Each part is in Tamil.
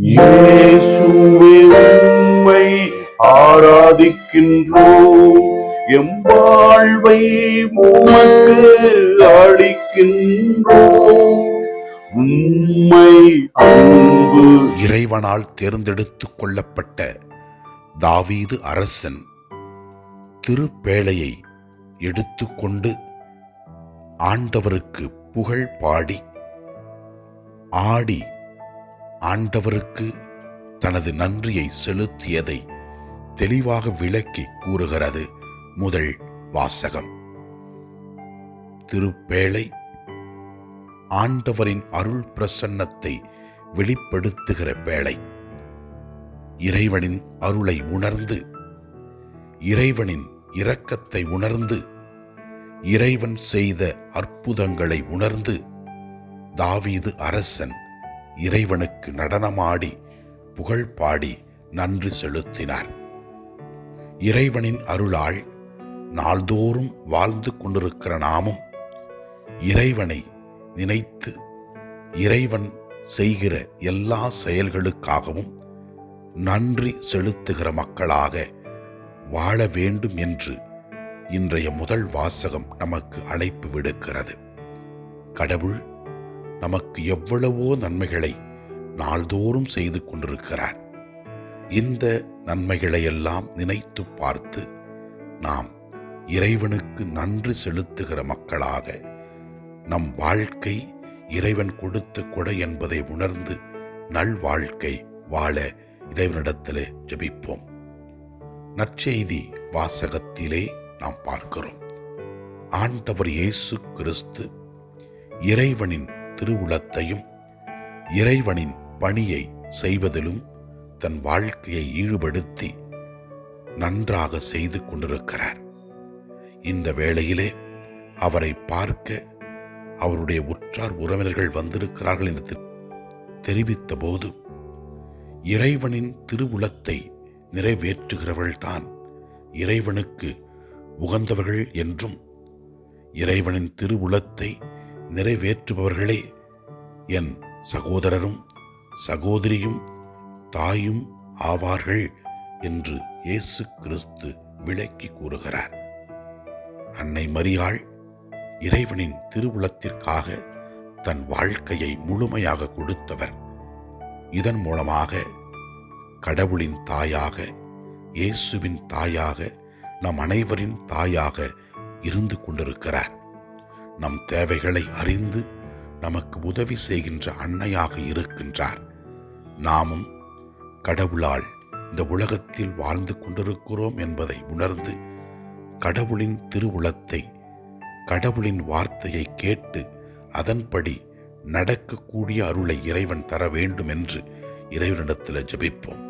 இயேசுவே உம்மை ஆராதிக்கின்றோம். எம் வாழ்வை உமக்கு அளிக்கின்றோம். உம்மை அன்பு இறைவனால் தேர்ந்தெடுத்துக் கொள்ளப்பட்ட தாவீது அரசன் திருப்பேழையை எடுத்துக்கொண்டு ஆண்டவருக்கு புகழ் பாடி ஆடி ஆண்டவருக்கு தனது நன்றியை செலுத்தியதை தெளிவாக விளக்கி கூறுகிறது முதல் வாசகம். திருப்பேழை ஆண்டவரின் அருள் பிரசன்னத்தை வெளிப்படுத்துகிற வேளை. இறைவனின் அருளை உணர்ந்து இறைவனின் இரக்கத்தை உணர்ந்து இறைவன் செய்த அற்புதங்களை உணர்ந்து தாவீது அரசன் இறைவனுக்கு நடனமாடி புகழ் பாடி நன்றி செலுத்தினார். இறைவனின் அருளால் நாள்தோறும் வாழ்ந்து கொண்டிருக்கிற நாமும் இறைவனை நினைத்து இறைவன் செய்கிற எல்லா செயல்களுக்காகவும் நன்றி செலுத்துகிற மக்களாக வாழ வேண்டும் என்று இன்றைய முதல் வாசகம் நமக்கு அழைப்பு விடுக்கிறது. கடவுள் நமக்கு எவ்வளவோ நன்மைகளை நாள்தோறும் செய்து கொண்டிருக்கிறார். இந்த நன்மைகளையெல்லாம் நினைத்து பார்த்து நாம் இறைவனுக்கு நன்றி செலுத்துகிற மக்களாக நம் வாழ்க்கை இறைவன் கொடுத்த கொடை என்பதை உணர்ந்து நல்வாழ்க்கை வாழ இறைவனிடத்திலே ஜெபிப்போம். நற்செய்தி வாசகத்திலே நாம் பார்க்கிறோம். ஆண்டவர் இயேசு கிறிஸ்து இறைவனின் திருவுளத்தையும் இறைவனின் பணியை செய்வதிலும் தன் வாழ்க்கையை ஈடுபடுத்தி நன்றாக செய்து கொண்டிருக்கிறார். இந்த வேளையிலே அவரை பார்க்க அவருடைய உற்றார் உறவினர்கள் வந்திருக்கிறார்கள் என்று தெ- தெரிவித்த போது இறைவனின் திருவுளத்தை நிறைவேற்றுகிறவர்கள்தான் இறைவனுக்கு உகந்தவர்கள் என்றும் இறைவனின் திருவுளத்தை நிறைவேற்றுபவர்களே என் சகோதரரும் சகோதரியும் தாயும் ஆவார்கள் என்று இயேசு கிறிஸ்து விளக்கி கூறுகிறார். அன்னை மரியாள் இறைவனின் திருவுளத்திற்காக தன் வாழ்க்கையை முழுமையாக கொடுத்தவர். இதன் மூலமாக கடவுளின் தாயாக இயேசுவின் தாயாக நம் அனைவரின் தாயாக இருந்து கொண்டிருக்கிறார். நம் தேவைகளை அறிந்து நமக்கு உதவி செய்கின்ற அன்னையாக இருக்கின்றார். நாமும் கடவுளால் இந்த உலகத்தில் வாழ்ந்து கொண்டிருக்கிறோம் என்பதை உணர்ந்து கடவுளின் திருவுளத்தை கடவுளின் வார்த்தையை கேட்டு அதன்படி நடக்கக்கூடிய அருளை இறைவன் தர வேண்டும் என்று இறைவனிடத்தில் ஜெபிப்போம்.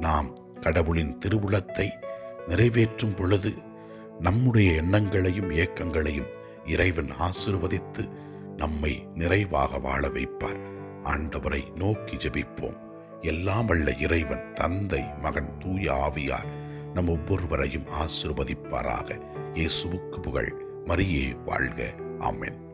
நாம் கடவுளின் திருவுளத்தை நிறைவேற்றும் பொழுது நம்முடைய எண்ணங்களையும் ஏக்கங்களையும் இறைவன் ஆசிர்வதித்து நம்மை நிறைவாக வாழ வைப்பார். ஆண்டவரை நோக்கி ஜெபிப்போம். எல்லாம் வல்ல இறைவன் தந்தை மகன் தூய ஆவியார் நம் ஒவ்வொருவரையும் ஆசிர்வதிப்பாராக. இயேசுவுக்கு புகழ். மரியே வாழ்க. ஆமென்.